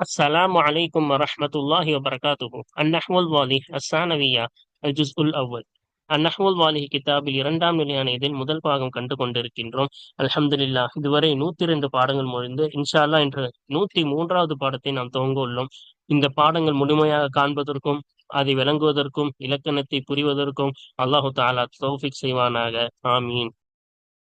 السلام عليكم ورحمة الله وبركاته النحو الواضح الثانوية الجزء الأول النحو الواضح கிதாபில் இரண்டாம் நிலையான இதில் முதல் பாகம் கண்டு கொண்டிருக்கின்றோம் அல்ஹம்துலில்லா இதுவரை நூத்தி ரெண்டு பாடங்கள் முடிந்து இன்ஷா அல்லாஹ் என்ற நூத்தி மூன்றாவது பாடத்தை நாம் துவங்க உள்ளோம் இந்த பாடங்கள் முழுமையாக காண்பதற்கும் அதை விளங்குவதற்கும் இலக்கணத்தை புரிவதற்கும் அல்லாஹு தாலா தௌஃபிக் செய்வானாக ஆமீன்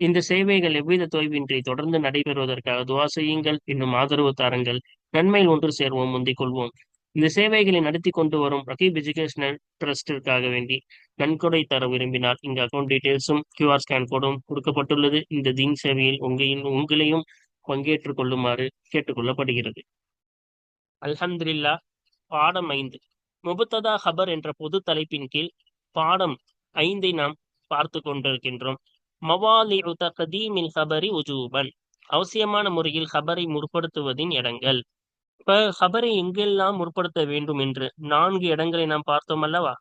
இந்த சேவைகள் எவ்வித தொய்வின்றி தொடர்ந்து நடைபெறுவதற்காக துவா செய்யுங்கள் இன்னும் ஆதரவு தாருங்கள் நன்மையில் ஒன்று சேர்வோம் முந்திக் கொள்வோம். இந்த சேவைகளை நடத்தி கொண்டு வரும் ரகீப் எஜுகேஷனல் ட்ரஸ்டிற்காக வேண்டி நன்கொடை தர விரும்பினால் இந்த அக்கௌண்ட் டீடைல்ஸும் கியூஆர் ஸ்கேன் கோடும் கொடுக்கப்பட்டுள்ளது. இந்த தீன் சேவையில் உங்களின் உங்களையும் பங்கேற்றுக் கொள்ளுமாறு கேட்டுக்கொள்ளப்படுகிறது. அல்ஹம்துலில்லா பாடம் ஐந்து. முபத்ததா ஹபர் என்ற பொது தலைப்பின் கீழ் பாடம் ஐந்தை நாம் பார்த்து கொண்டிருக்கின்றோம். மவாலி தகதீமில் ஹபரி உஜூபன். அவசியமான முறையில் ஹபரை முற்படுத்துவதின் இடங்கள். இப்ப ஹபரை எங்கெல்லாம் முற்படுத்த வேண்டும் என்று நான்கு இடங்களை நாம் பார்த்தோம் அல்லவா?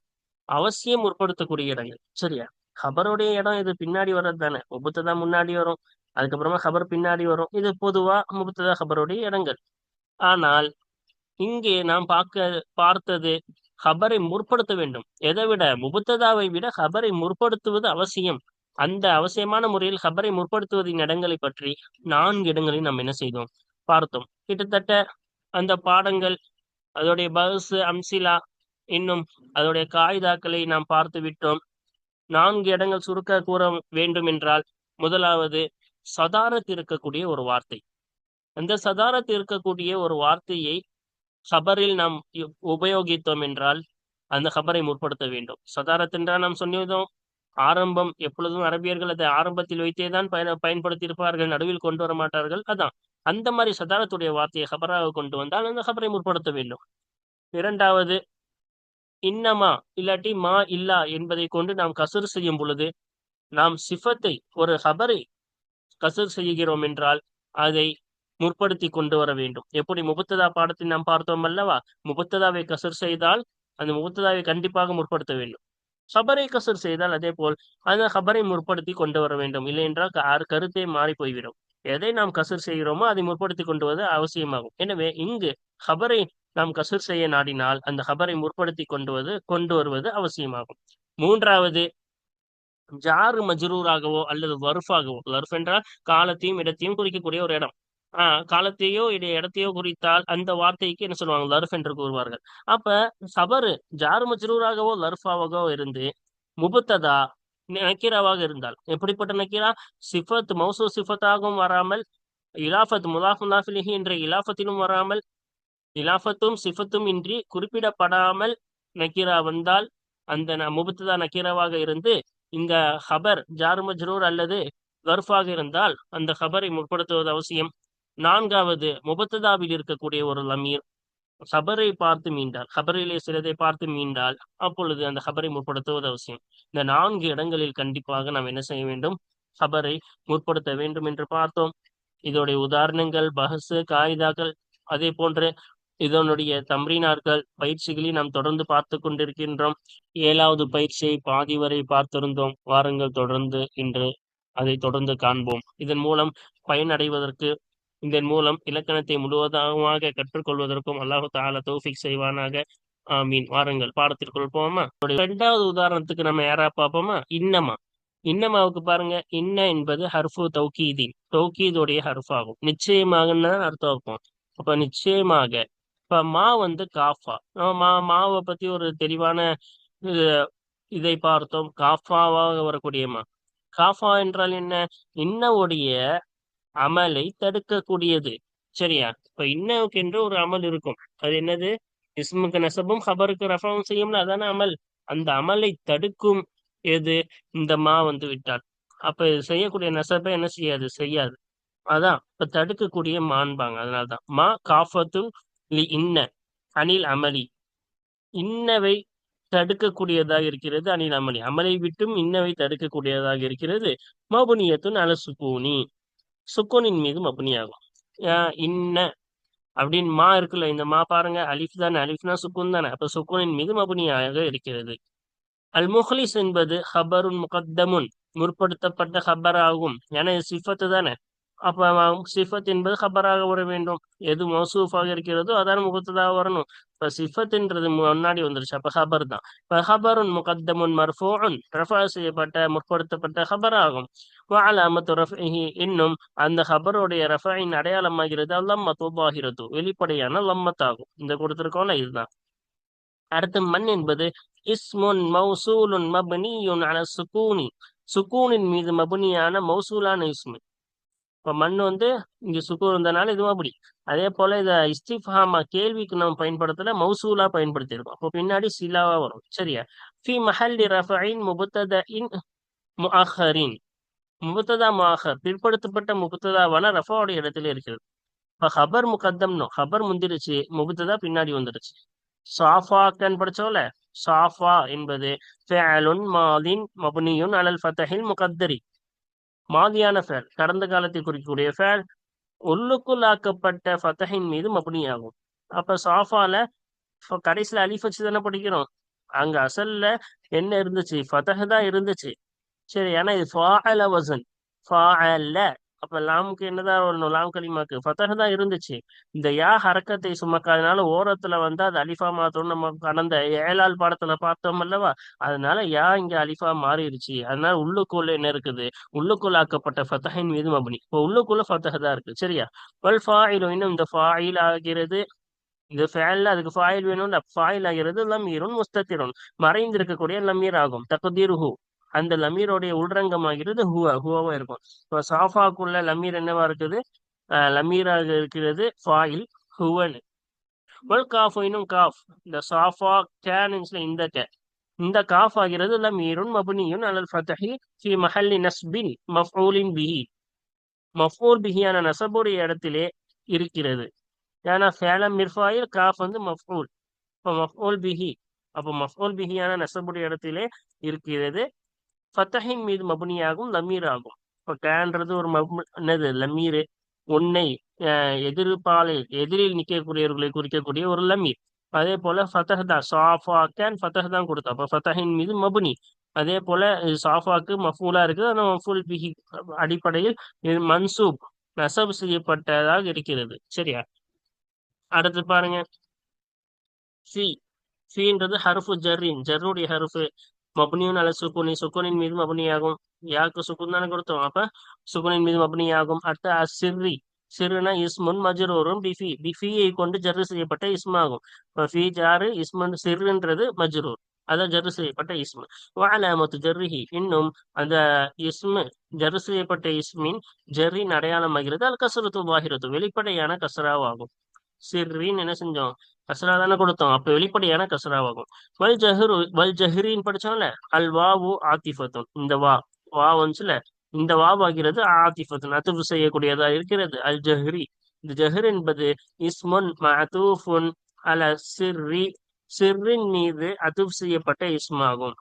அவசியம் முற்படுத்தக்கூடிய இடங்கள். சரியா? ஹபருடைய இடம் இது பின்னாடி வர்றது தானே. முபுத்ததா முன்னாடி வரும். அதுக்கப்புறமா ஹபர் பின்னாடி வரும். இது பொதுவா முபத்ததா ஹபருடைய இடங்கள். ஆனால் இங்கே நாம் பார்க்க பார்த்தது ஹபரை முற்படுத்த வேண்டும். எதை விட? முபுத்ததாவை விட ஹபரை முற்படுத்துவது அவசியம். அந்த அவசியமான முறையில் ஹபரை முற்படுத்துவதின் இடங்களை பற்றி நான்கு இடங்களை நாம் என்ன செய்தோம்? பார்த்தோம். கிட்டத்தட்ட அந்த பாடங்கள் அதோடைய பஸ் அம்சிலா இன்னும் அதோடைய காய்தாக்களை நாம் பார்த்து விட்டோம். நான்கு இடங்கள் சுருக்க கூற வேண்டும் என்றால் முதலாவது சதாரத்து இருக்கக்கூடிய ஒரு வார்த்தை. அந்த சதாரத்து இருக்கக்கூடிய ஒரு வார்த்தையை ஹபரில் நாம் உபயோகித்தோம் என்றால் அந்த ஹபரை முற்படுத்த வேண்டும். சதாரத் என்றால் நாம் சொன்னதும் ஆரம்பம் எப்பொழுதும் அரபியர்கள் அதை ஆரம்பத்தில் வைத்தே தான் பயன பயன்படுத்தியிருப்பார்கள் நடுவில் கொண்டு வர மாட்டார்கள் அதான். அந்த மாதிரி சதாரத்துடைய வார்த்தையை ஹபராக கொண்டு வந்தால் அந்த ஹபரை முற்படுத்த வேண்டும். இரண்டாவது இன்னமா இல்லாட்டி மா இல்லா என்பதை கொண்டு நாம் கசர் செய்யும் பொழுது நாம் சிஃபத்தை ஒரு ஹபரை கசர் செய்கிறோம் என்றால் அதை முற்படுத்தி கொண்டு வர வேண்டும். எப்படி? முபத்ததா பாடத்தில் நாம் பார்த்தோம் அல்லவா? முபத்ததாவை கசர் செய்தால் அந்த முபத்ததாவை கண்டிப்பாக முற்படுத்த வேண்டும். ஹபரை கசர் செய்தால் அதே போல் அந்த ஹபரை முற்படுத்தி கொண்டு வர வேண்டும். இல்லை என்றால் கருத்தே மாறி போய்விடும். எதை நாம் கசூர் செய்கிறோமோ அதை முற்படுத்தி கொண்டு வருவது அவசியமாகும். எனவே இங்கு ஹபரை நாம் கசூர் செய்ய நாடினால் அந்த ஹபரை முற்படுத்தி கொண்டுவது கொண்டு வருவது அவசியமாகும். மூன்றாவது ஜாரு மஜ்ரூராகவோ அல்லது வர்ஃபாகவோ வர்ஃப் என்றால் காலத்தையும் இடத்தையும் குறிக்கக்கூடிய ஒரு இடம். ஆஹ் காலத்தையோ இடைய இடத்தையோ குறித்தால் அந்த வார்த்தைக்கு என்ன சொல்லுவாங்க? லர்ஃப் என்று கூறுவார்கள். அப்ப சபரு ஜாரு மஜ்ரூராகவோ லர்ஃபாவாகவோ இருந்து முபுத்ததா நக்கீராவாக இருந்தால். எப்படிப்பட்ட நக்கீரா சிஃபத் மௌசு சிஃபத்தாகவும் வராமல் இலாஃபத் முலாஃபுலாஃபிலிஹி என்ற இலாஃபத்திலும் வராமல் இலாஃபத்தும் சிஃபத்தும் இன்றி குறிப்பிடப்படாமல் நக்கீரா வந்தால் அந்த முபத்துதா நக்கீராவாக இருந்து இந்த ஹபர் ஜார் மஜ்ரூர் அல்லது கர்ஃபாக இருந்தால் அந்த ஹபரை முற்படுத்துவது அவசியம். நான்காவது முபத்ததாவில் இருக்கக்கூடிய ஒரு லமீர். ஹபரை பார்த்து மீண்டால் ஹபரிலே சிலதை பார்த்து மீண்டால் அப்பொழுது அந்த ஹபரை முற்படுத்துவது அவசியம். இந்த நான்கு இடங்களில் கண்டிப்பாக நாம் என்ன செய்ய வேண்டும்? ஹபரை முற்படுத்த வேண்டும் என்று பார்த்தோம். இதோடைய உதாரணங்கள் பஹசு காகிதாக்கள் அதே போன்று இதனுடைய தம்ரீனார்கள் பயிற்சிகளை நாம் தொடர்ந்து பார்த்து கொண்டிருக்கின்றோம். ஏழாவது பயிற்சியை பாதி வரை பார்த்திருந்தோம். வாரங்கள் தொடர்ந்து இன்று அதை தொடர்ந்து காண்போம். இதன் மூலம் பயனடைவதற்கு இதன் மூலம் இலக்கணத்தை முழுவதாக கற்றுக்கொள்வதற்கும் அல்லாஹு தாலா தௌஃபிக் செய்வானாக. மீன் வாருங்கள். பாடத்திற்குள் போவோமா? இரண்டாவது உதாரணத்துக்கு நம்ம யாரா பார்ப்போமா? இன்னமா. இன்னமாவுக்கு பாருங்க. இன்ன என்பது ஹர்ஃபு தௌகீதின். தௌகீதுடைய ஹர்ஃப் ஆகும் நிச்சயமாக அர்த்தம் இருக்கும் அப்ப நிச்சயமாக இப்ப மா வந்து காஃபா. மா மாவை பத்தி ஒரு தெளிவான இதை பார்த்தோம். காஃபாவாக வரக்கூடிய மா. காஃபா என்றால் என்ன? இன்னவுடைய அமலை தடுக்கக்கூடியது. சரியா? இப்ப இன்னவுக்கு என்று ஒரு அமல் இருக்கும். அது என்னது? இஸ்முக்கு நெசபும் ஹபருக்கு ரஃபாவும் செய்யும்ல அதான அமல்? அந்த அமலை தடுக்கும் எது? இந்த மா வந்து விட்டால். அப்ப செய்யக்கூடிய நெசப்பை என்ன செய்யாது? செய்யாது. அதான் இப்ப தடுக்கக்கூடிய மான்பாங்க அதனால்தான். மா காஃபத்து லி இன்ன அனில் அமளி இன்னவை தடுக்கக்கூடியதாக இருக்கிறது அனில் அமளி அமலை விட்டும் இன்னவை தடுக்கக்கூடியதாக இருக்கிறது. மபுனியத்துன் அல சுக்கூனின் மீது மபுனியாகும் இன்ன அப்படின்னு மா இருக்குல்ல இந்த மா பாருங்க அலிஃப் தானே அலிஃப்னா சுக்குன் தானே அப்ப சுக்கூனின் மீது மபுனியாக இருக்கிறது. அல் முஹ்லிஸ் என்பது ஹபருன் முகத்தமுன் முற்படுத்தப்பட்ட ஹபர் ஆகும் ஏன்னா சிஃபத்து தானே. அப்ப சிஃபத் என்பது ஹபராக வர வேண்டும். எது மௌசூஃபாக இருக்கிறதோ அதான் முகத்ததாக வரணும். இப்ப சிஃபத்துன்றது முன்னாடி வந்துருச்சு அப்ப ஹபர் தான். இப்ப ஹபருன் முகத்தமுன் மர்ஃபோன் ரஃபா செய்யப்பட்ட முற்படுத்தப்பட்ட ஹபர் ஆகும் வஅலாமத்து ரஃபிஹி இன்னும் அந்த ஹபருடைய ரஃபின் அடையாளமாகிறது அல்லம்மத்து பாஹிரத்து வெளிப்படையான லம்மத்தாகும். இந்த கொடுத்துருக்கோம்ல இதுதான். அடுத்து மண் என்பது இஸ்முன் மௌசூலுன் மபனியுன் அல சுக்கூனி சுக்கூனின் மீது மபுனியான மௌசூலான இஸ்மு. இப்போ மண் வந்து இங்க சுக்கூன் இருந்தனால இது மபுனி. அதே போல இதை இஸ்திஃபாமா கேள்விக்கு நம்ம பயன்படுத்தல மௌசூலா பயன்படுத்தியிருக்கோம். அப்போ பின்னாடி சிலாவா வரும். சரியா? ஃபி மஹல்லி ரஃபைன் முபுத்தத இன் முஹரின் முபத்ததாமாக பிற்படுத்தப்பட்ட முபத்ததாவான ரஃபாவுடைய இடத்துல இருக்கிறது. இப்போ ஹபர் முகத்தம்னோ ஹபர் முந்திருச்சு முபத்ததா பின்னாடி வந்துருச்சு. சாஃபாக்கன் படிச்சோல சாஃபா என்பது ஃபேலுன் மாதின் மபுனியுன் அலல் ஃபத்தஹில் முகத்தரி. மாதியான ஃபேல் கடந்த காலத்தை குறிக்கக்கூடிய ஃபேல் உள்ளுக்குள் ஆக்கப்பட்ட ஃபத்தஹின் மீது மபுனியாகும். அப்ப சாஃபால கடைசியில அலிஃப் வச்சு தானே படிக்கிறோம். அங்க அசல்ல என்ன இருந்துச்சு? ஃபதஹ் தான் இருந்துச்சு. சரி ஏன்னா இது ஃபாஅல வசன் ஃபாஅல. அப்ப லாமுக்கு என்னதான் வரணும்? லாம் கலிமாக்கு ஃபதஹ் தான் இருந்துச்சு. இந்த யா ஹரக்கத்தை சுமக்காதனால ஓரத்துல வந்து அது அலிஃபா மாத்தணும் நம்ம கடந்த ஏழால் பாடத்துல பார்த்தோம் அல்லவா? அதனால யா இங்க அலிஃபா மாறிடுச்சு. அதனால உள்ளுக்குள்ள என்ன இருக்குது? உள்ளுக்குள்ள ஆக்கப்பட்ட ஃபதஹின் மீது மபனி. இப்போ உள்ளுக்குள்ள ஃபதஹ் தான் இருக்கு. சரியா? வல் ஃபாயிலு இன்னும் இந்த ஃபாயில் ஆகிறது. இது ஃபேல்ல அதுக்கு ஃபாயில் வேணும் ஃபாயில் ஆகிறது லமீருன் முஸ்தத்திரும் மறைந்திருக்கக்கூடிய லமீர் ஆகும். தகுதீருஹு. அந்த லமீரோடைய உள்ரங்கமாகிறது ஹுவா ஹுவாவா இருக்கும். இப்போ சாஃபாக்குள்ள லமீர் என்னவா இருக்குது? அஹ் லமீராக இருக்கிறது ஃபாயில் ஹுவன். வல் காஃப் இன்னும் காஃப். இந்த சாஃபா கேன்ஸ்ல இந்த கே. இந்த காஃப் ஆகிறது லமீருன் மபுனியுன் அலல் ஃபதஹி ஃபி மஹல்லி நஸ்பின் மஃபூலின் பிஹி. மஃஊல் பிஹியான நசபுடைய இடத்திலே இருக்கிறது. ஏன்னா ஃபேலம் மிர்ஃபாயில் காஃப் வந்து மஃபூல் இப்போ மஃபூல் பிஹி. அப்போ மஃபூல் பிஹியான நசபுடைய இடத்திலே இருக்கிறது. ஃபத்தஹின் மீது மபுனியாகும் லமீர் ஆகும் இப்போ கேன்றது ஒரு மபு என்னது லமீர் உன்னை அஹ், எதிர்பாலில் எதிரில் நிற்கக்கூடியவர்களை குறிக்கக்கூடிய ஒரு லமீர். அதே போல ஃபத்தஹ் தான் சாஃபா கேன் ஃபத்தஹ் தான் கொடுத்தோம். அப்போ ஃபத்தஹின் மீது மபுனி. அதே போல சாஃபாக்கு மஃபூலா இருக்குது. அந்த மஃபூல் பிஹி அடிப்படையில் இது மன்சூப் நசப் செய்யப்பட்டதாக இருக்கிறது. சரியா? அடுத்து பாருங்க. சி ஃபீன்றது ஹருஃபு ஜர்ரின். ஜர்ருடைய ஹருஃபு மபுனியும் அல்ல சுக்குனி சுக்குனின் மீது மபுனியாகும் யாக்கு சுக்குன் தானே கொடுத்தோம் அப்ப சுக்குனின் மீது மபுனியாகும் அடுத்து அசிர்ரி சிறுனா இஸ்முன் மஜ்ரூரும் பிஃபி பிஃபியை கொண்டு ஜர்ரு செய்யப்பட்ட இஸ்மாகும் இப்போ ஃபி ஜாரு இஸ்முன் சிறுன்றது மஜ்ரூர் அதான் ஜர்ரு செய்யப்பட்ட இஸ்மு வஅலாமத்து ஜர்ரிஹி இன்னும் அந்த இஸ்மு ஜர்ரு செய்யப்பட்ட இஸ்மின் ஜர்ரின் அடையாளமாகிறது அல் கசரத்து வாஹிரத்து வெளிப்படையான கசராவாகும் சிர்ரின் என்ன செஞ்சோம்? கசரா தானே கொடுத்தோம். அப்ப வெளிப்படையான கசராவாகும் வல் ஜஹரு வல் ஜஹ்ரின்னு படிச்சோம்ல? அல் வாவு ஆத்திஃபத்தும் இந்த வா வா வந்துச்சுல? இந்த வாவாகிறது ஆத்திஃபத்தும் அத்துஃபு செய்யக்கூடியதா இருக்கிறது. அல் ஜஹரி. இந்த ஜஹர் என்பது இஸ்முன் மதூஃபுன் அல சிர்ரி. சிர்ரின் மீது அதுஃப் செய்யப்பட்ட இஸ்மாகும்.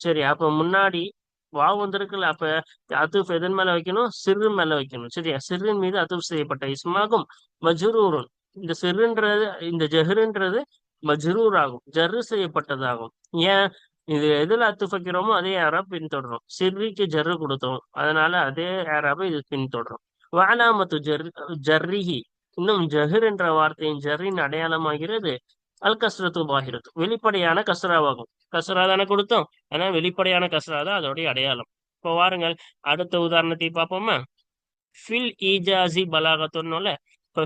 சரி அப்ப முன்னாடி வா வந்திருக்குல்ல? அப்ப அத்துஃப் எதன் மேல வைக்கணும்? சிறு மேல வைக்கணும். சரியா? சிறின் மீது அத்துஃப் செய்யப்பட்ட இஸ்மாகும். மஜ்ரூருன். இந்த சிறுன்றது இந்த ஜஹருன்றது மஜ்ரூர் ஆகும் ஜர்ரு செய்யப்பட்டதாகும். ஏன்? இது எதுல அத்துஃப் வைக்கிறோமோ அதே யாராப் பின்தொடரும். சிர்ரிக்கு ஜர்ரு கொடுத்தோம். அதனால அதே யாராவை இது பின்தொடரும். வாலாமத்து ஜர் ஜர்ரிஹி. இன்னும் ஜஹர் என்ற வார்த்தையின் ஜர்ரின் அடையாளமாகிறது. அல் கஸ்ரத்து பாகிரத்து வெளிப்படையான கஸ்ராவாகும். கஸ்ரா தானே கொடுத்தோம். ஆனா வெளிப்படையான கஸ்ரா தான் அதோடைய அடையாளம். இப்போ வாருங்கள். அடுத்த உதாரணத்தை பார்ப்போமா? ஃபில் ஈஜாசி பலாகத்துன்னோல இப்போ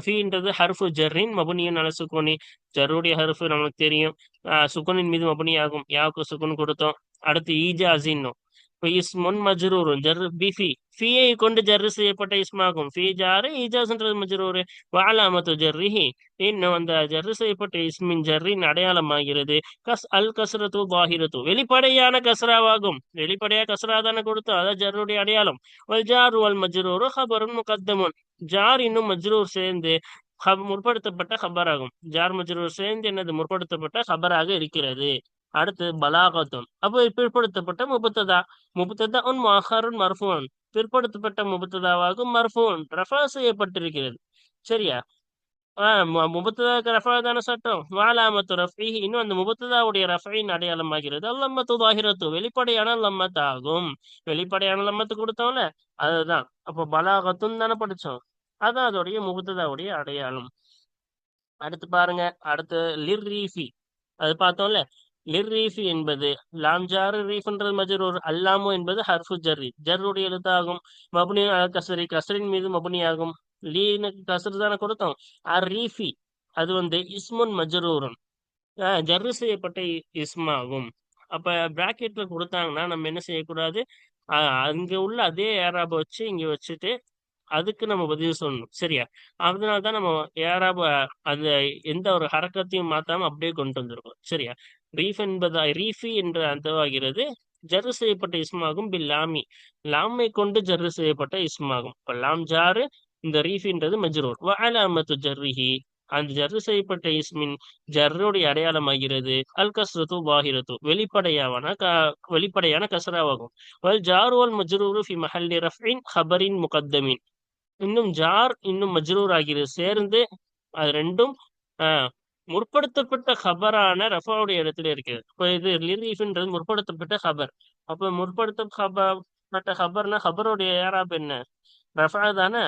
ஹர்ஃபு ஜர்ரின் மபுனியன் அல சுக்குனி. ஜர்ருடைய ஹர்ஃபு நமக்கு தெரியும். ஆஹ் சுக்குனின் மீது மபுனி ஆகும் யாவுக்கு சுக்குன் கொடுத்தோம்? அடுத்து ஈஜாசின்னும் இப்போ இஸ்முன் மஜ்ரூரும் ஜர்ரு பிஃபி ஃபீயை கொண்டு ஜர்ரு செய்யப்பட்ட இஸ்மாகும் ஃபீ ஜாரு ஈஜாஸ்ன்றது மஜ்ரூரு வாலாமத்து ஜர்ரிஹி இன்னும் அந்த ஜர்ரு செய்யப்பட்ட இஸ்மின் ஜர்ரின் அடையாளமாகிறது கஸ் அல் கசரத்து பாஹிரத்து வெளிப்படையான கசராவாகும் வெளிப்படையா கசரா தானே கொடுத்தோம் அதான் ஜர்ருடைய அடையாளம் வல் ஜாரு வல் மஜ்ரூரு ஹபருன் முகத்தமுன் ஜார் இன்னும் மஜ்ரூர் சேர்ந்து முற்படுத்தப்பட்ட ஹபராகும் ஜார் மஜ்ரூர் சேர்ந்து என்னது முற்படுத்தப்பட்ட ஹபராக இருக்கிறது அடுத்து பலாகத்தும். அப்போ பிற்படுத்தப்பட்ட முபத்ததா. முபத்ததா உன் மஹருன் மர்ஃபூன். பிற்படுத்தப்பட்ட முபத்ததாவாகும் மர்ஃபூன். ரஃபா செய்யப்பட்டிருக்கிறது. சரியா? ஆஹ் முபத்ததாக்கு ரஃபா தான சட்டம்? வாலாமத்து ரஃபி இன்னும் அந்த முபத்ததாவுடைய ரஃபையின் அடையாளமாகிறது. அல்லம்மத்து தாகிரத்து வெளிப்படையான லம்மத் ஆகும் வெளிப்படையான லம்மத்து கொடுத்தோம்ல? அதுதான். அப்போ பலாகத்தும் தானே படிச்சோம் அதான் அதோடைய முபத்ததாவுடைய அடையாளம். அடுத்து பாருங்க. அடுத்து லிர் ரீஃபி அது பார்த்தோம்ல? லிர் ரீஃபி என்பது லாம் ஜாரு ரீஃப்ன்றது மஜரூர் அல்லாமு என்பது ஹர்ஃபு ஜர்ரி. ஜர்ருடைய எழுத்தாகும் மபுனி கசரி கசரின் மீது மபுனியாகும். லீனுக்கு கசரு தானே கொடுத்தோம். அர் ரீஃபி அது வந்து இஸ்முன் மஜரூரன். ஜர்ரு செய்யப்பட்ட இஸ்மாகும். அப்ப பிராக்கெட்ல கொடுத்தாங்கன்னா நம்ம என்ன செய்யக்கூடாது? அங்க உள்ள அதே ஏராப வச்சு இங்க வச்சுட்டு அதுக்கு நம்ம பதில் சொல்லணும். சரியா? அதனால தான் நம்ம ஏராப அந்த எந்த ஒரு ஹரக்கத்தையும் மாத்தாம அப்படியே கொண்டு வந்திருக்கோம் சரியா? ரீஃப் என்பதா ரீஃபி என்ற அந்தவாகிறது ஜர்ரு செய்யப்பட்ட இஸ்மாகும் பில் லாமி. லாமை கொண்டு ஜர்ரு செய்யப்பட்ட இஸ்மாகும். இப்போ லாம் ஜாரு இந்த ரீஃபின்றது மஜ்ரூர். வஅலாமத்து ஜர்ரிஹி. அந்த ஜர்ரு செய்யப்பட்ட இஸ்மின் ஜர்ருடைய அடையாளமாகிறது. அல் கஸ்ரத்து பாஹிரத்து வெளிப்படையாவன க வெளிப்படையான கசராவாகும் வல் ஜார் அல் மஜ்ரூரு ஃபி மஹல்லி ரஃபின் ஹபரின் முகத்தமின். இன்னும் ஜார் இன்னும் மஜ்ரூர் ஆகிறது சேர்ந்து அது ரெண்டும் முற்படுத்தப்பட்ட ஹபரான ரஃபாவுடைய இடத்துல இருக்குது இப்போ இது லிரீஃப்ன்றது முற்படுத்தப்பட்ட ஹபர் அப்போ முற்படுத்த ஹபப்பட்ட ஹபர்னா ஹபருடைய ஏராப் என்ன? ரஃபா தானே?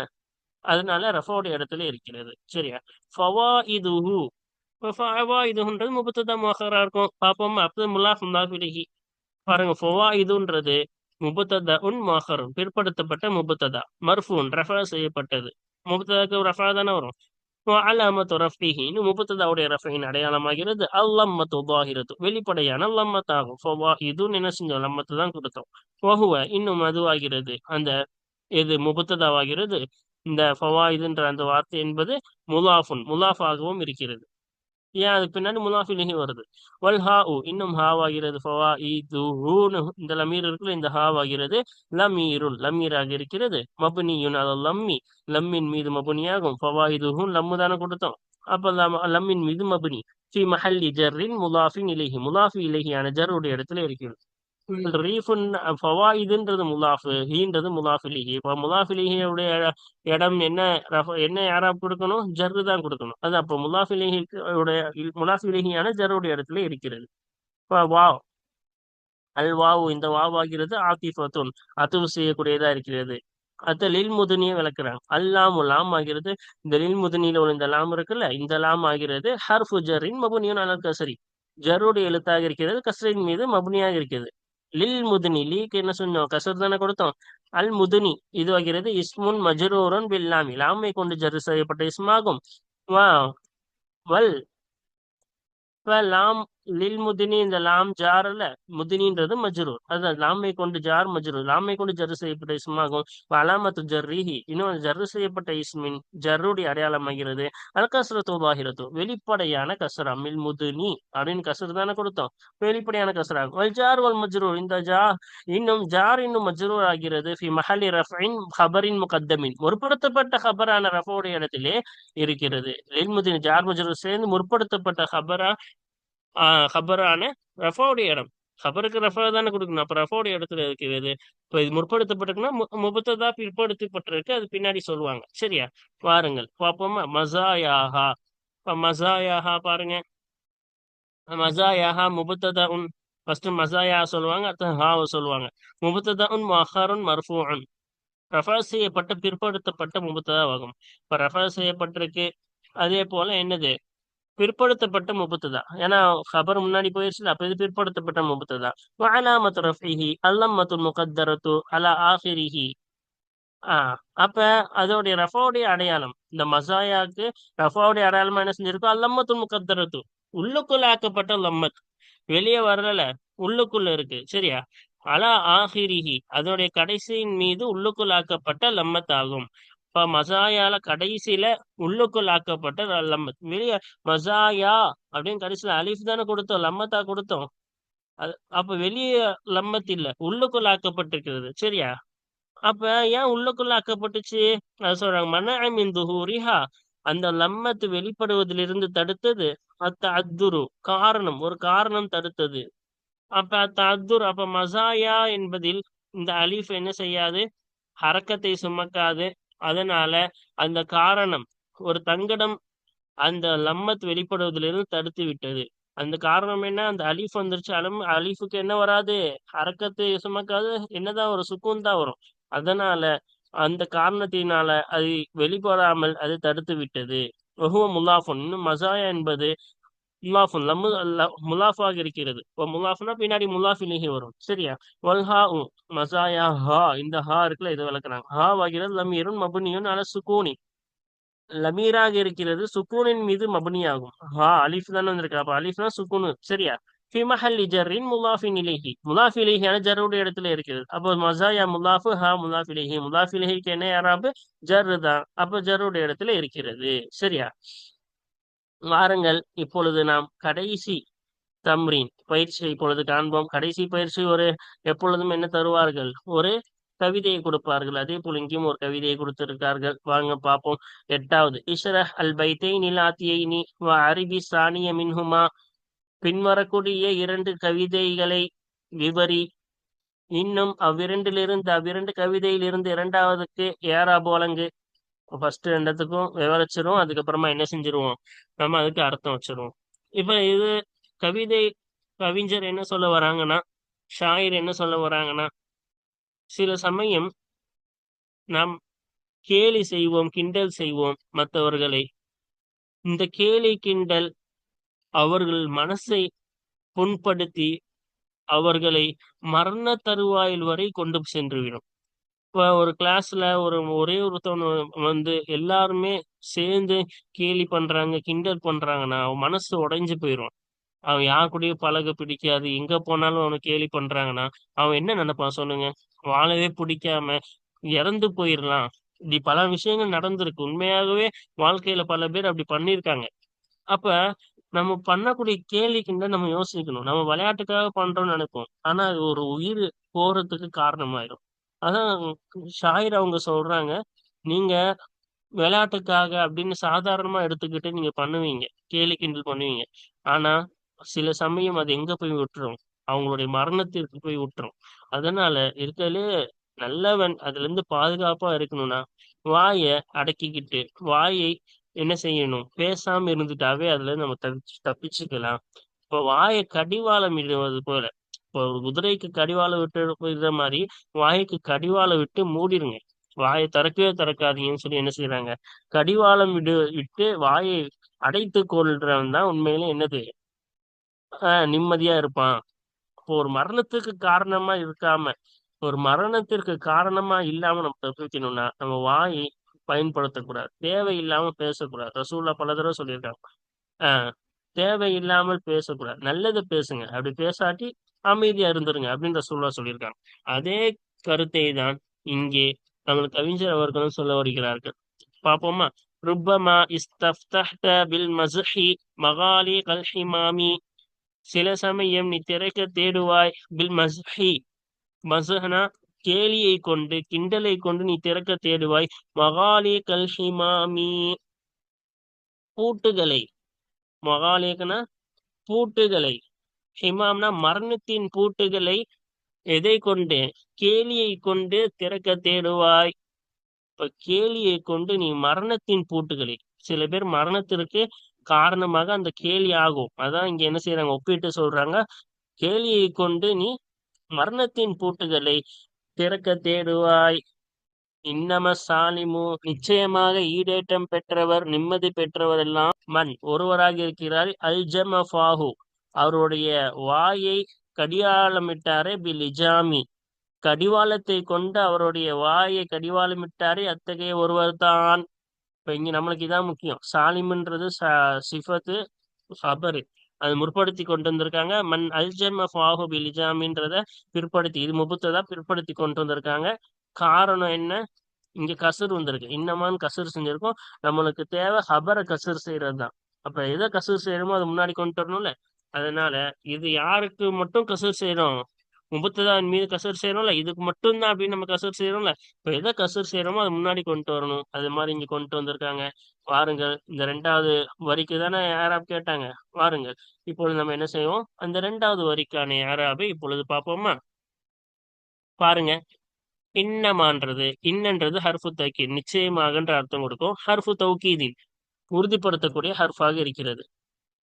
அதனால ரஃபாவுடைய இடத்துல இருக்கிறது. சரியா? ஃபவா இதுஹு ஃபவா இதுன்றது முப்பத்ததா மோகரா இருக்கும். பாப்போம் அப்போ முல்லாஃப் முல்லாஃபிலிஹி பாருங்க ஃபவா இதுன்றது முபத்ததா உன் மோகரும் பிற்படுத்தப்பட்ட முபத்ததா மர்ஃபூன் ரஃபா செய்யப்பட்டது. முபத்ததாக்கு ரஃபா தானே வரும். அலாமத்து ரஃபிஹி இன்னும் முபத்ததாவுடைய ரஃபின் அடையாளமாகிறது. அல்லம்மத்து தாகிரத்து வெளிப்படையான லம்மத்தாகும். ஃபவா இதுன்னு என்ன செஞ்சோம். லம்மத்து தான் கொடுத்தோம். வஹுவ இன்னும் அதுவாகிறது அந்த இது முபத்ததாவாகிறது இந்த ஃபவாயிதுன்ற அந்த வார்த்தை என்பது முலாஃபுன் முலாஃபாகவும் இருக்கிறது. ஏன் அது பின்னாடி முனாஃபிலிஹி வருது. வல் ஹா உ இன்னும் ஹாவாகிறது ஃபவா இது இந்த லமீர் இருக்குல்ல இந்த ஹாவாகிறது லமீருல் லமீராக இருக்கிறது. மபுனியுன் அது லம்மி. லம்மின் மீது மபுனியாகும். ஃபவா இதுஹும் லம்மு தானே கொடுத்தோம். அப்ப லம்மின் மீது மபுனி. ஃபி மஹல்லி ஜர்ரின் முலாஃபின் இலகி முலாஃபி இலகியான ஜர்ருடைய இடத்துல இருக்கிறது. ரீஃபுன் ஃபவாயிதுன்றது முலாஃபு ஹீன்றது முலாஃபிலிஹி இப்போ முலாஃபிலிஹியுடைய இடம் என்ன என்ன யாரா கொடுக்கணும்? ஜர்ரு தான் கொடுக்கணும். அது அப்போ முலாஃபிலிஹியுடைய முலாஃபிலிஹியான ஜர்ருடைய இடத்துல இருக்கிறது. வா அல் வாவு இந்த வாவாகிறது ஆத்திஃபத்துன். அத்துவு செய்யக்கூடியதா இருக்கிறது. அடுத்த லில் முதுனியை விளக்குறாங்க. அல்லாமு லாம் ஆகிறது இந்த லில் முதுனியில ஒரு இந்த லாம் இருக்குல்ல இந்த லாம் ஆகிறது ஹர்ஃபு ஜரின் மபுனியும் அலர் கசரி. ஜருடைய எழுத்தாக இருக்கிறது கசரின் மீது மபுனியாக இருக்கிறது. லில் முதுனி லீக்கு என்ன சொன்னோம் கசர் தானே கொடுத்தோம் அல் முதுனி இது வகிறது இஸ்முன் மஜரூரன் பில்லாமி லாமை கொண்டு ஜரு செய்யப்பட்ட இஸ்மாகும் வல் லாம் லில் முதினி இந்த லாம் ஜார் அல்ல முதினின்றது மஜ்ரூர். அதுதான் லாமை கொண்டு ஜார் மஜ்ரூர். லாமை கொண்டு ஜர்ரு செய்யப்பட்ட இஸ்மாகும். அலாமத்து ஜர்ரீஹி. இன்னும் ஜர்ரு செய்யப்பட்ட இஸ்மின் ஜர்ருடைய அடையாளமாகிறது அல் கசரத்து பாகிரத்து வெளிப்படையான கசரா மில் முதுனி அப்படின்னு கசர் தானே கொடுத்தோம். வெளிப்படையான கசராகும் வல் ஜார் வல் மஜ்ரூர். இந்த ஜா இன்னும் ஜார் இன்னும் மஜ்ரூர் ஆகிறது. ஃபி மஹலி ரஃபின் ஹபரின் முகத்தமின். முற்படுத்தப்பட்ட ஹபரான ரஃபோடைய இடத்திலே இருக்கிறது. லில் முதினி ஜார் மஜ்ரூர் சேர்ந்து முற்படுத்தப்பட்ட ஹபரா ஹபரான ரஃபாவுடைய இடம். ஹபருக்கு ரஃபா தானே கொடுக்கணும். அப்ப ரஃபாவுடைய இடத்துல இருக்கிறது. இப்போ இது முற்படுத்தப்பட்டிருக்குன்னா முபத்ததா பிற்படுத்தப்பட்டிருக்கு. அது பின்னாடி சொல்லுவாங்க. சரியா? பாருங்கள் பார்ப்போமா? மசாயாஹா. இப்ப மசாயாஹா பாருங்க. மசாயாஹா முபத்ததா உன் ஃபர்ஸ்ட் மசாயா சொல்லுவாங்க அடுத்து ஹாவை சொல்லுவாங்க. முபத்ததா உன் மஹாருன் மர்ஃபூன் ரஃபா செய்யப்பட்ட பிற்படுத்தப்பட்ட முபத்ததா ஆகும். இப்ப ரஃபா செய்யப்பட்டிருக்கு. அதே போல என்னது? பிற்படுத்தப்பட்ட முபத்துதா ஏன்னா ஹபர் முன்னாடி போயிருச்சு அப்ப இது பிற்படுத்தப்பட்ட முபத்துதா வஅலாமத்து ரஃபிஹி அல்லம்மத்து முகத்தரத்து அலா ஆஹிரிஹி. ஆஹ் அப்ப அதோடைய ரஃபாவுடைய அடையாளம் இந்த மசாயாக்கு ரஃபாவுடைய அடையாளமா என்ன செஞ்சிருக்கோ அல்லம்மத்து முகத்தரத்து. உள்ளுக்குள்ள ஆக்கப்பட்ட லம்மத். வெளியே வரல உள்ளுக்குள்ள இருக்கு சரியா? அலா ஆஹிரிஹி அதோடைய கடைசியின் மீது உள்ளுக்குள் ஆக்கப்பட்ட லம்மத் ஆகும். இப்போ மசாயால கடைசியில உள்ளுக்குள் ஆக்கப்பட்ட லம்மத். வெளிய மசாயா அப்படின்னு கடைசியில அலிஃப் தானே கொடுத்தோம் லம்மத்தா கொடுத்தோம். அது அப்ப வெளியே லம்மத் இல்ல உள்ளுக்குள் ஆக்கப்பட்டிருக்கிறது சரியா? அப்ப ஏன் உள்ளுக்குள்ள ஆக்கப்பட்டுச்சு? அது சொல்றாங்க மனமின் துஹூரிஹா. அந்த லம்மத்து வெளிப்படுவதிலிருந்து தடுத்தது அத்த அத்துரு காரணம் ஒரு காரணம் தடுத்தது. அப்ப அத்த அத்துர் அப்ப மசாயா என்பதில் இந்த அலிஃப் என்ன செய்யாது? ஹரக்கத்தை சுமக்காது அதனால அந்த காரணம் ஒரு தங்கடம் அந்த லம்மத் வெளிப்படுவதிலிருந்து தடுத்து விட்டது. அந்த காரணம் என்ன? அந்த அலிஃப் வந்துருச்சு. அலம் அலிஃபுக்கு என்ன வராது? ஹரக்கத்து சுமக்காது. என்னதான் வரும் சுக்கூன் தான் வரும். அதனால அந்த காரணத்தினால அது வெளிப்படாமல் அது தடுத்து விட்டது. ஒஹுவ இன்னும் மசாயா என்பது முலாஃபுன் லம்மு முலாஃபாக இருக்கிறது. இப்போ முலாஃப்னா பின்னாடி முலாஃபிலேயே வரும். சரியா? வல்ஹா உ மசாயா ஹா. இந்த ஹா இருக்குல்ல இதை விளக்குறாங்க. ஹா ஆகிறது லமீரும் மபுனியும் அல சுகூனி. லமீராக இருக்கிறது சுக்கூனின் மீது மபுனியாகும். ஹா அலிஃப் தானே வந்திருக்கு. அப்போ அலிஃப்னா சுக்கூனு சரியா? ஃபி ஜர்ரின் முலாஃபின் இலேஹி. முலாஃப் இலேஹியான ஜர்ருடைய இடத்துல இருக்கிறது. அப்போ மசாயா முலாஃபு ஹா முலாஃப் இலேஹி முலாஃப் இலேஹிக்கு என்ன யாராபு? ஜர்ரு தான். அப்போ ஜர்ருடைய இடத்துல இருக்கிறது. சரியா? வாருங்கள். இப்பொழுது நாம் கடைசி தம்ரீன் பயிற்சி இப்பொழுது காண்போம். கடைசி பயிற்சி ஒரு எப்பொழுதும் என்ன தருவார்கள்? ஒரு கவிதையை கொடுப்பார்கள். அதே போல் இங்கேயும் ஒரு கவிதையை கொடுத்திருக்கார்கள். வாங்க பார்ப்போம். எட்டாவது. இஷ்ரஹ் அல் பைத்தை நிலாத்தியை நீ அரபி சானிய மின்ஹுமா. பின்வரக்கூடிய இரண்டு கவிதைகளை விவரி. இன்னும் அவ்விரண்டிலிருந்து அவ்விரண்டு கவிதையிலிருந்து இரண்டாவதுக்கு ஏரா போலங்கு. ஃபர்ஸ்ட் ரெண்டத்துக்கும் விவரிச்சிரும் அதுக்கப்புறமா என்ன செஞ்சிருவோம்? நம்ம அதுக்கு அர்த்தம் வச்சிருவோம். இப்ப இது கவிதை கவிஞர் என்ன சொல்ல வராங்கன்னா ஷாயர் என்ன சொல்ல வராங்கன்னா சில சமயம் நாம் கேலி செய்வோம் கிண்டல் செய்வோம் மற்றவர்களை. இந்த கேலி கிண்டல் அவர்கள் மனசை புண்படுத்தி அவர்களை மரண தருவாயில் வரை கொண்டு சென்றுவிடும். இப்போ ஒரு கிளாஸ்ல ஒரு ஒரே ஒருத்தவன் வந்து எல்லாருமே சேர்ந்து கேலி பண்றாங்க கிண்டல் பண்றாங்கன்னா அவன் மனசு உடைஞ்சு போயிடும் அவன் யார் கூடயும் பழக பிடிக்காது. எங்க போனாலும் அவனை கேலி பண்றாங்கன்னா அவன் என்ன நினைப்பான் சொல்லுங்க? வாழவே பிடிக்காம இறந்து போயிடலாம் இப்படி பல விஷயங்கள் நடந்திருக்கு. உண்மையாகவே வாழ்க்கையில பல பேர் அப்படி பண்ணியிருக்காங்க. அப்ப நம்ம பண்ணக்கூடிய கேள்விக்குன்னு நம்ம யோசிக்கணும். நம்ம விளையாட்டுக்காக பண்றோம்னு நினைப்போம். ஆனா அது ஒரு உயிர் போறதுக்கு காரணமாயிரும். அதான் ஷாயிர் அவங்க சொல்றாங்க. நீங்க விளையாட்டுக்காக அப்படின்னு சாதாரணமா எடுத்துக்கிட்டு நீங்க பண்ணுவீங்க. கேலி கிண்டல் பண்ணுவீங்க. ஆனா சில சமயம் அது எங்க போய் விட்டுரும்? அவங்களுடைய மரணத்திற்கு போய் விட்டுரும். அதனால இருக்கலே நல்லவன் அதுல இருந்து பாதுகாப்பா இருக்கணும்னா வாய அடக்கிக்கிட்டு வாயை என்ன செய்யணும்? பேசாம இருந்துட்டாவே அதுல நம்ம தப்பிச்சு தப்பிச்சுக்கலாம். இப்போ வாயை கடிவாளம் இடுவது போல இப்போ குதிரைக்கு கடிவாளை விட்டு மாதிரி வாய்க்கு கடிவாளை விட்டு மூடிடுங்க வாயை திறக்கவே திறக்காதீங்கன்னு சொல்லி என்ன செய்யறாங்க கடிவாளம் விடு விட்டு வாயை அடைத்து கொள்றவன் தான் உண்மையில என்னது? ஆஹ் நிம்மதியா இருப்பான். இப்போ ஒரு மரணத்துக்கு காரணமா இருக்காம ஒரு மரணத்திற்கு காரணமா இல்லாம நம்ம தப்பிக்கணும்னா நம்ம வாயை பயன்படுத்தக்கூடாது. தேவையில்லாம பேசக்கூடாது. ரசூல்லா பல தடவை சொல்லியிருக்காங்க. ஆஹ் தேவையில்லாமல் பேசக்கூடாது. நல்லதை பேசுங்க. அப்படி பேசாட்டி அமைதியா இருந்துருங்க அப்படின்னு ரசூல்லா சொல்லியிருக்காங்க. அதே கருத்தை தான் இங்கே நம்ம கவிஞர் அவர்களும் சொல்ல வருகிறார்கள். பார்ப்போமா? ருப்பமா இஸ்தப்தஹ்த பில் மசஹி மகாலி கல்ஹிமாமி சில சமயம் நீ திரைக்க தேடுவாய் பில் மஸ்ஹி. மசஹனா கேலியை கொண்டு கிண்டலை கொண்டு நீ திறக்க தேடுவாய் மகாலி கல்ஹிமாமி பூட்டுகளை. மகாலேகனா? பூட்டுகளை. ஹிமாம்னா மரணத்தின் பூட்டுகளை எதை கொண்டு? கேலியை கொண்டு திறக்க தேடுவாய். இப்ப கேலியை கொண்டு நீ மரணத்தின் பூட்டுகளை சில பேர் மரணத்திற்கு காரணமாக அந்த கேலி ஆகும். அதான் இங்க என்ன செய்யறாங்க ஒப்பிட்டு சொல்றாங்க. கேலியை கொண்டு நீ மரணத்தின் பூட்டுகளை திறக்க தேடுவாய். இன்னம சாலிமு நிச்சயமாக ஈடேற்றம் பெற்றவர் நிம்மதி பெற்றவர் எல்லாம் மண். ஒருவராக இருக்கிறார் அல்ஜமஃபாஹு. அவருடைய வாயை கடியாளமிட்டாரே பிலிஜாமி கடிவாளத்தை கொண்டு அவருடைய வாயை கடிவாளமிட்டாரே அத்தகைய ஒருவர் தான் இப்ப இங்க நம்மளுக்கு இதான் முக்கியம். சாலிம்ன்றது சிஃபத்து சபரு. அது முற்படுத்தி கொண்டு வந்திருக்காங்க. மன் அல்ஜம் ஃபாஹு பில் பிற்படுத்தி இது முபுத்ததா பிற்படுத்தி கொண்டு வந்திருக்காங்க. காரணம் என்ன? இங்க கசர் வந்திருக்கு. இன்னமான்னு கசர் செஞ்சிருக்கோம். நம்மளுக்கு தேவை ஹபரை கசர் செய்யறது தான் அப்ப எதை கசர் செய்யறோமோ அது முன்னாடி கொண்டு வரணும்ல. அதனால இது யாருக்கு மட்டும் கசூர் செய்யறோம் முபத்ததான் மீது கசூர் செய்யறோம்ல இதுக்கு மட்டும்தான் அப்படின்னு நம்ம கசூர் செய்யறோம்ல இப்ப எதை கசூர் செய்யறோமோ அது முன்னாடி கொண்டு வரணும். அது மாதிரி இங்க கொண்டு வந்திருக்காங்க. வாருங்கள் இந்த ரெண்டாவது வரிக்கு தானே யாராப் கேட்டாங்க. வாருங்கள் இப்பொழுது நம்ம என்ன செய்வோம்? அந்த ரெண்டாவது வரிக்கான யாராபை இப்பொழுது பார்ப்போமா? பாருங்க. இன்னமான்றது இன்னன்றது ஹர்ஃபு தக்கீத் நிச்சயமாகன்ற அர்த்தம் கொடுக்கும். ஹர்ஃபு தௌக்கீதின் உறுதிப்படுத்தக்கூடிய ஹர்ஃபாக இருக்கிறது.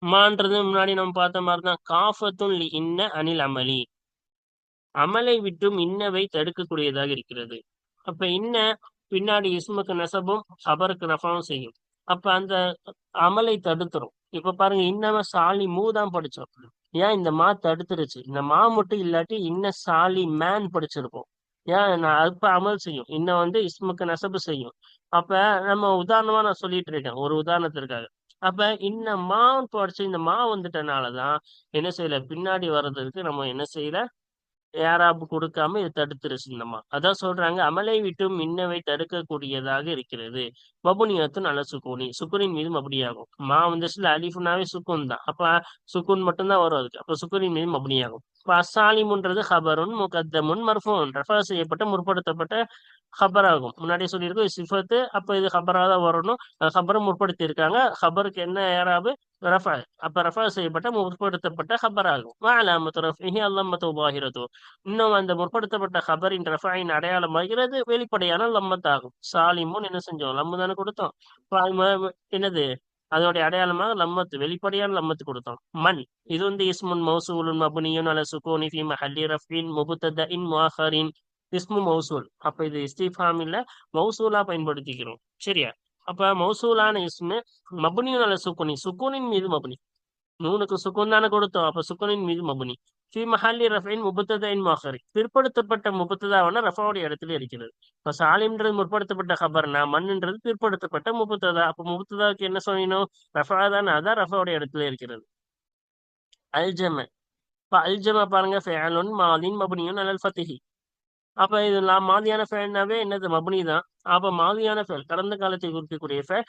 மான்றது முன்னாடி நம்ம பார்த்த மாதிரி தான் காஃபத்தும் இன்ன அனில் அமலி அமலை விட்டும் இன்னவை தடுக்கக்கூடியதாக இருக்கிறது. அப்ப இன்ன பின்னாடி இஸ்முக்கு நெசபும் சபருக்கு நஃபாவும் செய்யும். அப்ப அந்த அமலை தடுத்துரும். இப்ப பாருங்க இன்னம சாலி மூ தான் படிச்சோம். ஏன் இந்த மா தடுத்துருச்சு? இந்த மா மட்டும் இல்லாட்டி இன்ன சாலி மேன் படிச்சிருப்போம். ஏன் நான் அப்ப அமல் செய்யும்? இன்னும் வந்து இஸ்முக்கு நெசபு செய்யும். அப்ப நம்ம உதாரணமா நான் சொல்லிட்டு இருக்கேன் ஒரு உதாரணத்திற்காக. அப்ப இந்த மாவு படிச்சு இந்த மா வந்துட்டனாலதான் என்ன செய்யல? பின்னாடி வர்றதுக்கு நம்ம என்ன செய்யல? யாராவது கொடுக்காம இது இந்த மா அதான் சொல்றாங்க அமலை விட்டும் மின்னவை தடுக்கக்கூடியதாக இருக்கிறது. மபுனியத்து நல்ல சுக்குனி சுக்குனின் மீதும் அப்படியாகும். மா வந்துச்சுல அலிஃபுனாவே சுக்குன் தான். அப்ப சுக்குன் மட்டும்தான் வரும் அதுக்கு. அப்ப சுக்குனின் மீதும் அப்படியாகும். இப்ப அசாலிமுன்றது ஹபருன் முகத்தமுன் மர்ஃபோன். ரெஃபர் செய்யப்பட்ட முற்படுத்தப்பட்ட ஹபர் ஆகும் முன்னாடி சொல்லியிருக்கோம் சிஃபத்து அப்ப இது ஹபரா தான் வரணும். ஹபரை முற்படுத்தியிருக்காங்க. ஹபருக்கு என்ன ஏறாபு ரஃபா. அப்ப ரஃபா செய்யப்பட்ட முற்படுத்தப்பட்ட ஹபர் ஆகும் அலாமத்து ரஃபிஹி அல்லம்மத்து உபாகிறதோ இன்னும் அந்த முற்படுத்தப்பட்ட ஹபரின் ரஃபாயின் அடையாளமாகிறது வெளிப்படையான லம்மத்தாகும். சாலிமுன் என்ன செஞ்சோம்? லம்மு தானே கொடுத்தோம். என்னது? அதோடைய அடையாளமாக லம்மத்து வெளிப்படையான லம்மத்து கொடுத்தோம். மண். இது வந்து இஸ்முன் மௌசூலுன் மபுனியுன் அல சுகோனி ஃபி மஹல்லி ரஃபின் முபுத்ததின் முஹரின் இஸ்மு மௌசூல். அப்ப இது இஸ்திஃபாமில் மௌசூலா பயன்படுத்திக்கிறோம். சரியா? அப்ப மௌசூலான இஸ்மு மபுனியும் நல்ல சுக்குனி. சுக்குனின் மீது மபுனி. நூனுக்கு சுக்குன் தானே கொடுத்தோம். அப்ப சுக்குனின் மீது மபுனி. ஃபி மஹல்லி ரஃபின் முபத்ததின் மஹரி. பிற்படுத்தப்பட்ட முபத்ததாவான ரஃபாவுடைய இடத்துல இருக்கிறது இப்போ சாலிம்ன்றது முற்படுத்தப்பட்ட ஹபர்னா மண்ணுன்றது பிற்படுத்தப்பட்ட முபத்ததா. அப்போ முபத்ததாவுக்கு என்ன சொல்லணும் ரஃபா தானே அதான் ரஃபாவுடைய இடத்துல இருக்கிறது. அல்ஜம. இப்போ அல்ஜம பாருங்க. ஃபேலுன் மாலின் மபுனியும் அலல் ஃபத்திஹி. அப்ப இது நான் மாதியான ஃபேல்னாவே என்னது மபுனி தான். அப்ப மாதியான ஃபேல் கடந்த காலத்தை குறிக்கக்கூடிய ஃபேல்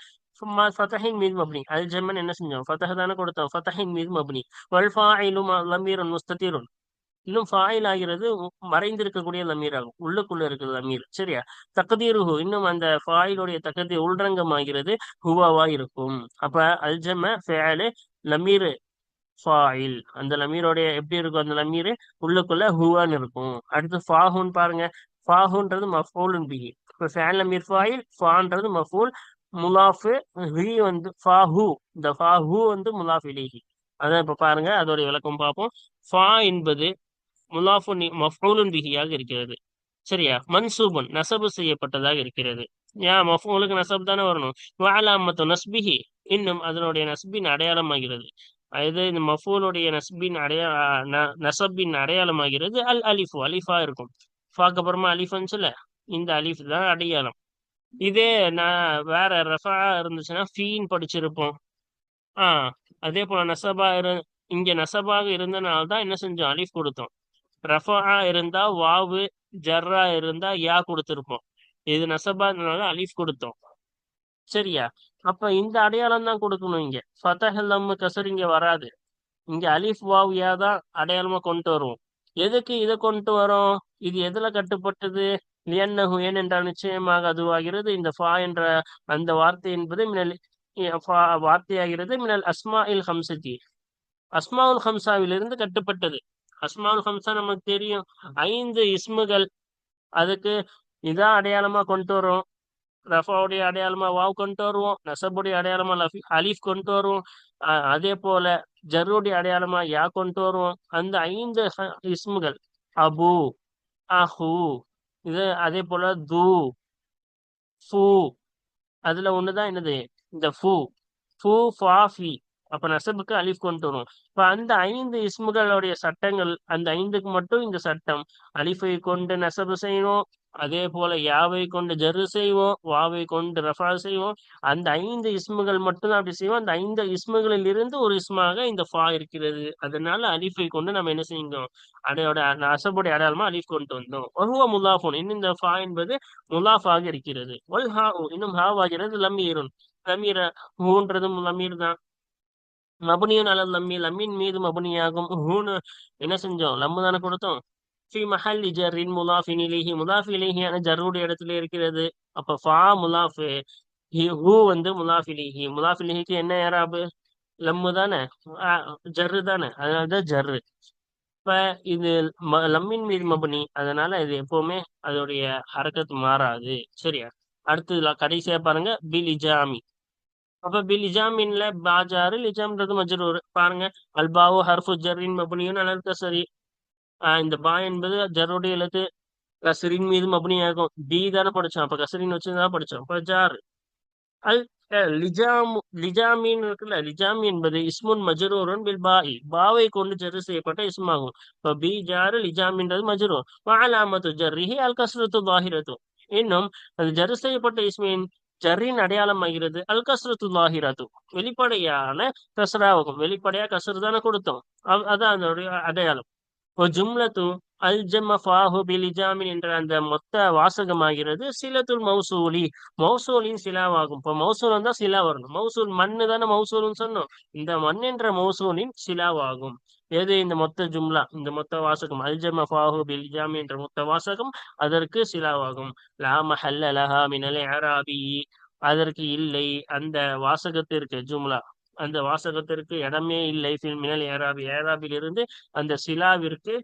ஃபதஹின் மீது மப்னி. அல் ஜம்மன் என்ன செஞ்சோம் ஃபதஹ் தானே கொடுத்தோம் ஃபதஹின் மீது மப்னி. வல் ஃபாயிலும் லமீரன் முஸ்தீரன் இன்னும் ஃபாயில் ஆகிறது மறைந்திருக்கக்கூடிய லமீர் ஆகும் உள்ளுக்குள்ள இருக்கிற லமீர். சரியா? தக்கதீருஹு இன்னும் அந்த ஃபாயிலுடைய தக்கதி உள்ரங்கம் ஆகிறது ஹுவாவா இருக்கும். அப்ப அல்ஜம்ம ஃபேலு லமீரு ஃபாயில் அந்த லமீரோடைய எப்படி இருக்கும்? அந்த லமீர் உள்ளுக்குள்ள ஹுவான்னு இருக்கும். அடுத்து ஃபாஹுன் பாருங்க. ஃபாஹுன்றது மஃபூலுன் பிஹி இப்போ ஃபேன் லமீர் ஃபாயில் ஃபான்றது மஃபூல் முலாஃபு ஹி வந்து ஃபாஹு. இந்த ஃபாஹு வந்து முலாஃப் இலேஹி. அதான் இப்போ பாருங்க அதோடைய விளக்கம் பார்ப்போம். ஃபா என்பது முலாஃபு மஃபூலுன் பிஹியாக இருக்கிறது. சரியா? மன்சூபன் நசபு செய்யப்பட்டதாக இருக்கிறது. ஏன் மஃபூலுக்கு நசப் தானே வரணும். வாலாமத்து நஸ்பிஹி. இன்னும் அதனுடைய நஸ்பின் அடையாளமாகிறது. அது இந்த மஃபூலுடைய நஸ்பின் அடையா நசபின் அடையாளமாகிறது. அல் அலிஃபு அலிஃபா இருக்கும். ஃபாக்கு அப்புறமா அலிஃபுன்னு இந்த அலிஃப் தான் அடையாளம். இதே நான் வேற ரஃபா இருந்துச்சுன்னா ஃபீன் படிச்சிருப்போம். ஆ அதே போல நசபா இரு இங்க நசபாக இருந்தனால தான் என்ன செஞ்சோம்? அலிஃப் கொடுத்தோம். ரஃபா இருந்தா வாவு ஜர்ரா இருந்தா யா கொடுத்துருப்போம். இது நசபா இருந்தனால அலிஃப் கொடுத்தோம். சரியா? அப்ப இந்த அடையாளம் தான் கொடுக்கணும் இங்க. ஃபதஹல்லம் கசர் இங்க வராது. இங்க அலிஃப் வாவியா தான் அடையாளமா கொண்டு வருவோம். எதுக்கு இதை கொண்டு வரோம்? இது எதுல கட்டுப்பட்டது? லியன்னஹு ஏனென்றால் நிச்சயமாக அதுவாகிறது இந்த ஃபா என்ற அந்த வார்த்தை என்பது மினல் வார்த்தையாகிறது மினல் அஸ்மா இல் ஹம்சத்தி அஸ்மாவுல் ஹம்சாவிலிருந்து கட்டுப்பட்டது. அஸ்மாவுல் ஹம்சா நமக்கு தெரியும். ஐந்து இஸ்முகள். அதுக்கு இதான் அடையாளமா கொண்டு வரும். ரஃபாவுடைய அடையாளமா வாவ் கொண்டு வருவோம் நசபுடைய அடையாளமா அலிஃப் கொண்டு வருவோம். அதே போல ஜருடைய அடையாளமா யா கொண்டு வருவோம். அந்த ஐந்து இஸ்முகள் அபு அஹு இது அதே போல து ஃபூ அதுல ஒண்ணுதான் என்னது? இந்த ஃபு ஃபூ ஃபாஃபி அப்ப நசபுக்கு அலிஃப் கொண்டு வரும் இப்ப அந்த ஐந்து இஸ்முகளுடைய சட்டங்கள் அந்த ஐந்துக்கு மட்டும் இந்த சட்டம் அலிஃபை கொண்டு நசபு செய்யணும். அதே போல யாவை கொண்டு ஜரு செய்வோம் வாவை கொண்டு ரஃபா செய்வோம். அந்த ஐந்து இஸ்முகள் மட்டும்தான் அப்படி செய்வோம். அந்த ஐந்து இஸ்முகளில் இருந்து ஒரு இஸ்மாக இந்த ஃபா இருக்கிறது. அதனால அலிஃபை கொண்டு நம்ம என்ன செய்யணும்? அதோட அசபுடைய அடையாளமா அலிஃப் கொண்டு வந்தோம். ஒருவா முலாஃபோன். இன்னும் இந்த ஃபா என்பது முலாஃபாக இருக்கிறது. ஒல் ஹா இன்னும் ஹாவாகிறது லம்மீருன் லமீர ஹூன்றதும் லமீர் தான். மபுனியன் அல்ல லம்மி. லம்மின் மீது மபுனியாகும். ஹூன்னு என்ன செஞ்சோம்? லம்மு தானே கொடுத்தோம். ஃபி மஹல்லி ஜர்ரின் முலாஃபின் இலேஹி முலாஃப் இலிஹியான ஜர்ருடைய இடத்துல இருக்கிறது. அப்ப ஃபா முலாஃப் ஹூ வந்து முலாஃபிலிஹி முலாஃபிலிஹிக்கு என்ன ஏராபு லம்மு தானே? ஜர்ரு தானே? அதனாலதான் ஜர்ரு இப்ப இது லம்மின் மீது மபுனி. அதனால இது எப்பவுமே அதோடைய அரக்கத்து மாறாது. சரியா? அடுத்ததுல கடைசியா பாருங்க. பில் இஜாமி அப்ப பில் இஜாமின்ல பாஜாரு லிஜாம்ன்றது மஜ்ரூர். பாருங்க. அல்பாவு ஹர்ஃபு ஜர்ரின் மபுனியும் நல்லா இருக்கா? சரி. இந்த பா என்பது ஜருடைய எழுத்து. கசரின் மீது இருக்கும் டி தானே படிச்சோம் அப்ப கசரின் வச்சு தான் படிச்சோம் அப்ப ஜார். அல் லிஜாமு லிஜாம் லிஜாமின் இருக்குல்ல லிஜாமி என்பது இஸ்முன் மஜரூரன் பில் பாய். பாவை கொண்டு ஜரு செய்யப்பட்ட இஸ்மாகும். இப்போ பி ஜாரு லிஜாமின்றது மஜரூர். வாலாமத்து ஜர்ரிஹி அல் கஸ்ரத்து லாஹிரத்து இன்னும் அது ஜரு செய்யப்பட்ட இஸ்மின் ஜர்ரின் அடையாளமாகிறது அல் கஸ்ரத்து லாஹிரத்து வெளிப்படையான கசராகும் வெளிப்படையா கசரு தானே கொடுத்தோம். அதான் அதனுடைய அடையாளம். இப்போ ஜும்லத்து அல் ஜம்ம பிலிஜாமின் என்ற அந்த மொத்த வாசகமாகிறது சிலத்துல் மௌசூலி. மௌசூலின் சிலாவாகும். இப்போ மௌசூல் தான் சிலா வரணும். மௌசூல் மண்ணு தானே மௌசூல்னு சொன்னோம். இந்த மண் என்ற மௌசூலின் சிலாவாகும். எது இந்த மொத்த ஜும்லா? இந்த மொத்த வாசகம். அல் ஜம்ம பிலிஜாமி என்ற மொத்த வாசகம் அதற்கு சிலாவாகும். லா மஹல்ல லஹா மினல் இஅராபி அதற்கு இல்லை. அந்த வாசகத்திற்கு ஜும்லா. அந்த வாசகத்திற்கு இடமே இல்லை. மினல் ஏராபி ஏராபிலிருந்து அந்த சிலாவிற்கு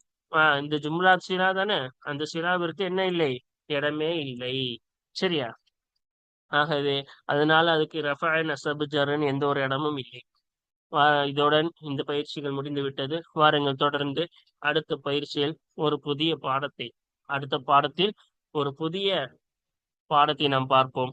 இந்த ஜும்லா சிலா தானே? அந்த சிலாவிற்கு என்ன இல்லை? இடமே இல்லை. சரியா? ஆகவே அதனால அதுக்கு ரஃபாய் நசபு ஜரன் எந்த ஒரு இடமும் இல்லை. இதுடன் இதோடன் இந்த பயிற்சிகள் முடிந்து விட்டது. வாருங்கள் தொடர்ந்து அடுத்த பயிற்சியில் ஒரு புதிய பாடத்தை அடுத்த பாடத்தில் ஒரு புதிய பாடத்தை நாம் பார்ப்போம்.